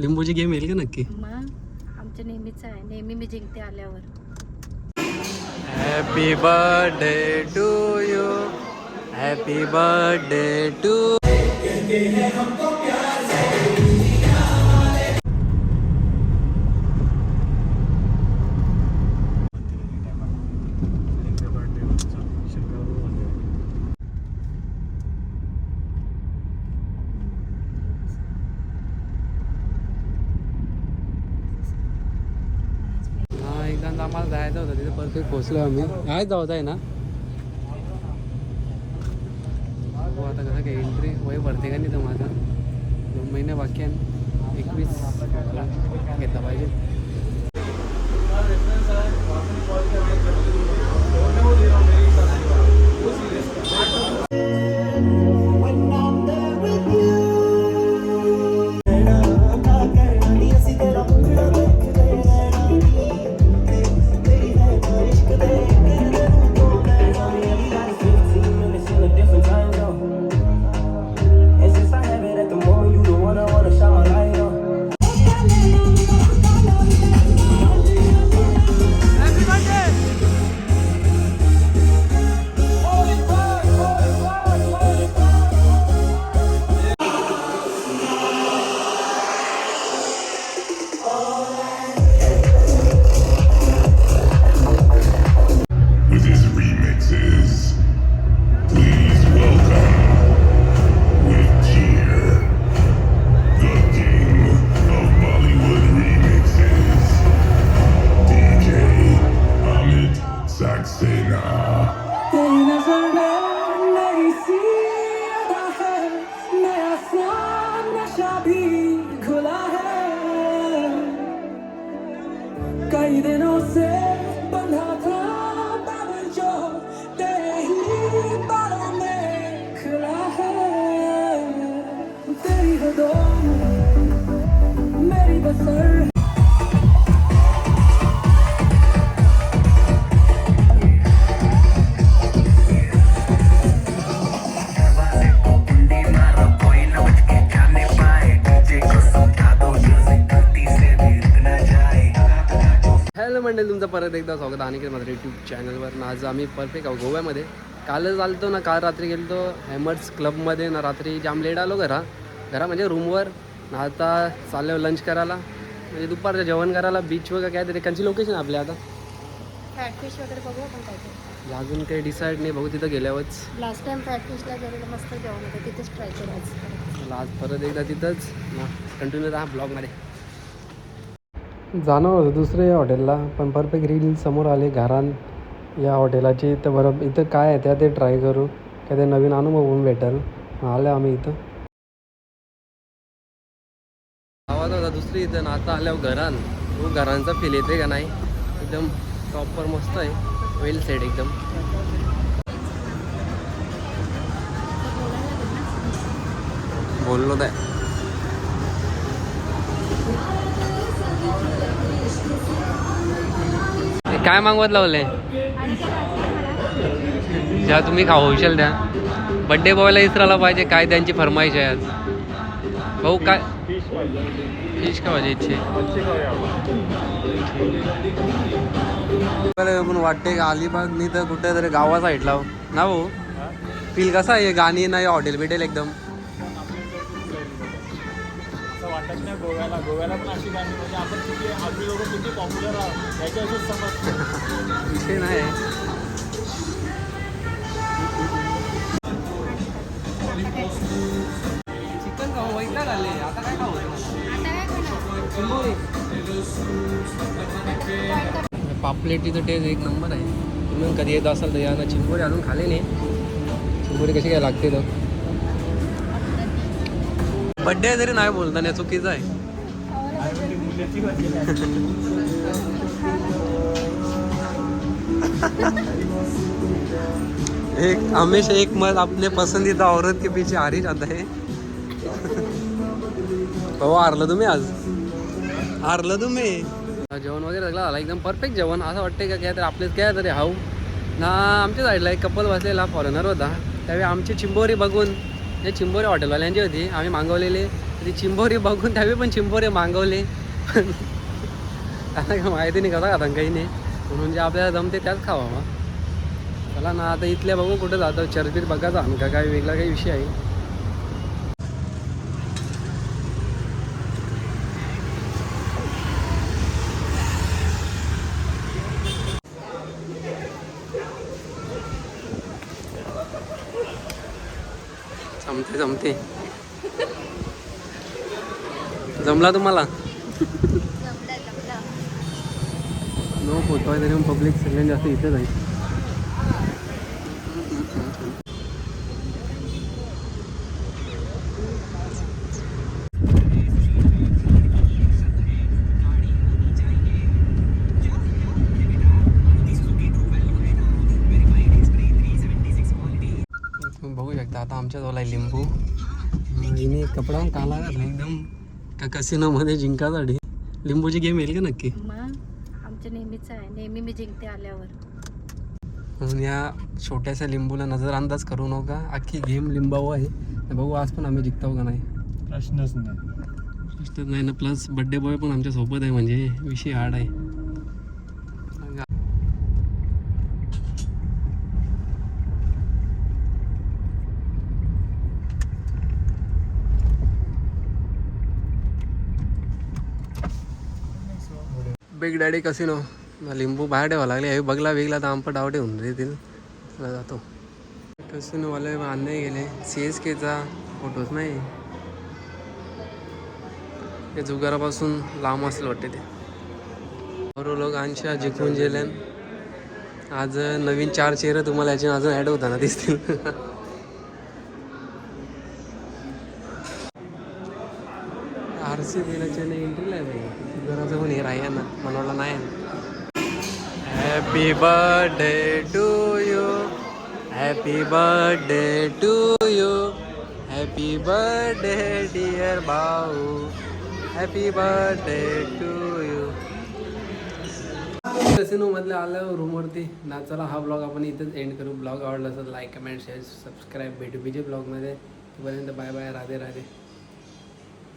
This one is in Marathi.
लिंबूची गेम येईल का नक्की? मग आमच्या नेहमीच आहे. नेहमी मी जिंकते आल्यावर. Happy birthday to you happy birthday to हा एकदा आम्हाला जायचं होतं तिथे परफेक्ट पोहोचलो आम्ही. काय जाऊत आहे ना? हो आता कसं काय एंट्री वय भरते का नाही तर माझा? दोन महिने बाकी आहे एकवीस घेतला पाहिजे. मंडळी तुमचं परत एकदा स्वागत आहे आणि माझ्या यूट्यूब चॅनलवर ना आज आम्ही परफेक्ट आहोत गोव्यामध्ये. कालच आलतो ना काल रात्री गेलतो हॅमर्स क्लबमध्ये ना रात्री जाम लेट आलो घरा. घरा म्हणजे रूमवर ना आता चाललो लंच करायला. म्हणजे दुपारचं जेवण करायला बीच वगैरे काय तरी कंची लोकेशन आपल्या आता? फॅटफिश वगैरे बघू आपण काय अजून काही डिसाईड नाही. बघू तिथं गेल्यावरच. लास्ट टाइम फॅटफिशला गेलेलं मस्त जेवण होतं. तिथेच ट्राय करायचं आज. परत एकदा तिथंच. ना कंटिन्यू राहा ब्लॉगमध्ये जाणं होतं दुसऱ्या हॉटेलला पण परफेक्ट रील समोर आले घरान या हॉटेलाची. तर बरं इथं काय आहे त्या ते ट्राय करू काय ते नवीन अनुभव होऊन भेटेल. आलं आम्ही इथं. आवाज होता दुसरी इथं आता आल्यावर घरान. तो घरांचा फील येते का नाही? एकदम प्रॉपर मस्त आहे. वेल सेट एकदम. बोललो नाही काय मागवत लावले ज्या तुम्ही खाऊ द्या. बड्डे बॉयला इसरायला पाहिजे काय त्यांची फरमाईश आहे आज. भाऊ काय? फिश का पाहिजे इच्छे पण वाटते का अलिबाग नाही तर कुठे तरी गावा साईडला हो. ना भाऊ? फील कसा आहे? गाणी नाही हॉटेल भेटेल एकदम. वाटत नाही गोव्याला. गोव्याला पण अशी गाणी म्हणजे आपण किती आपली लोक किती पॉप्युलर आहोत याच्याविषयीच समजतं. विषय नाही. चिकन खाऊ वैताग आले. आता काय खाऊ? पापलेटची तर टेस्ट एक नंबर आहे. तुम्ही कधी येत असाल तर या ना चिंबोरी अजून खाले नाही. चिंबोरी कशी काय लागते तर? बड्डे जरी नाही बोलता ना चुकीचं आहे. एक हमेशा एक मत अपने पसंदीदा औरत के पीछे हार ही जाता है? भाऊ हारलं तुम्ही आज? हारलं तुम्ही? जेवण वगैरे सगळं झालं एकदम परफेक्ट जेवण. असं वाटतंय का काय तर आपलेच काय तरी हाऊ. ना आमच्या साईडला एक कपल बसलेला फॉरेनर होता. त्यावेळी आमची चिंबोरी बघून हे चिंबोरी हॉटेलवाल्यांची होती आम्ही मागवलेले. ती चिंबोरी बघून त्यावे पण चिंबोरी मागवले. पण आता काय माहिती नाही कसा खाता काही नाही. म्हणून जे आपल्याला जमते त्याच खावा मग. चला ना आता इथल्या बघू कुठं जातो. चरबीत बघायचा आमका काय वेगळा काही विषय आहे. जमते जमते. जमला तुम्हाला? नो फोटो आहे तरी पब्लिक सगळ्यात जास्त इथेच आहे तुम्ही बघू शकता आता आमच्या जवळ आहे लिंबू. हिने कपडा काला घातला. एकदम का कसिनोमध्ये जिंकासाठी. लिंबूची गेम येईल का नक्की? आमच्या नेहमीच आहे. नेहमी मी जिंकते आल्यावर. म्हणून या छोट्याशा लिंबूला नजरअंदाज करू नका. अख्खी गेम लिंबाऊ आहे. बघू आज पण आम्ही जिंकतो का नाही. प्रश्नच नाही. गोष्टच नाही ना. प्लस बड्डे बॉय पण आमच्यासोबत आहे. म्हणजे विषय हार्ड आहे. बिग डॅडी कसिनो लिंबू बाहेर ठेवा लागले. हे बघला वेगला तर आंपट आवडे होऊन देतील. चला जातो. कसिनोवाले बांधणे गेले. सी एस केचा फोटोच नाही. ते जुगारापासून लांब असेल वाटते ते. बरो लोक अंशा जिंकून गेले आज नवीन चार चेहरे तुम्हाला याच्या अजून ॲड होताना दिसतील. आर सी बीला चेन्नई जाऊन हे राहिया ना मनवला नाही happy birthday to you happy birthday to you happy birthday dear भाऊ हॅपी बर्थडे टू यू कसिनोमधले आलं रूमवरती ना चला हा ब्लॉग आपण इथेच एंड करू ब्लॉग आवडला असेल लाईक कमेंट शेअर सबस्क्राईब भेटू बीजे ब्लॉगमध्ये तोपर्यंत बाय बाय राधे राधे